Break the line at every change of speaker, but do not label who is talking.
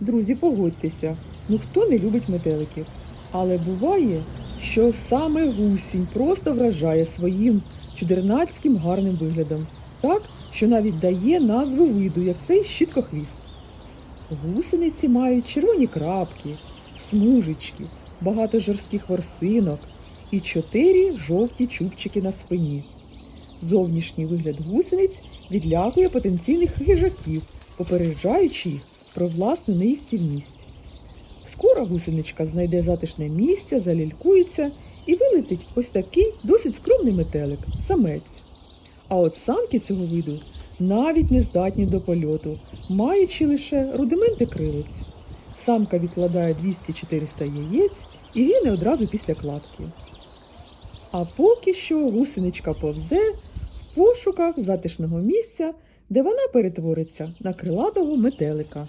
Друзі, погодьтеся, ну хто не любить метеликів? Але буває, що саме гусінь просто вражає своїм чудернацьким гарним виглядом, так, що навіть дає назву виду, як цей щиткохвіст. Гусениці мають червоні крапки, смужечки, багато жорстких ворсинок і чотири жовті чубчики на спині. Зовнішній вигляд гусениць відлякує потенційних хижаків, попереджаючи їх про власну неїстівність. Скоро гусеничка знайде затишне місце, залількується і вилетить ось такий досить скромний метелик, самець. А от самки цього виду навіть не здатні до польоту, маючи лише рудименти крилиць. Самка відкладає 200-400 яєць і гине одразу після кладки. А поки що гусеничка повзе в пошуках затишного місця, де вона перетвориться на крилатого метелика.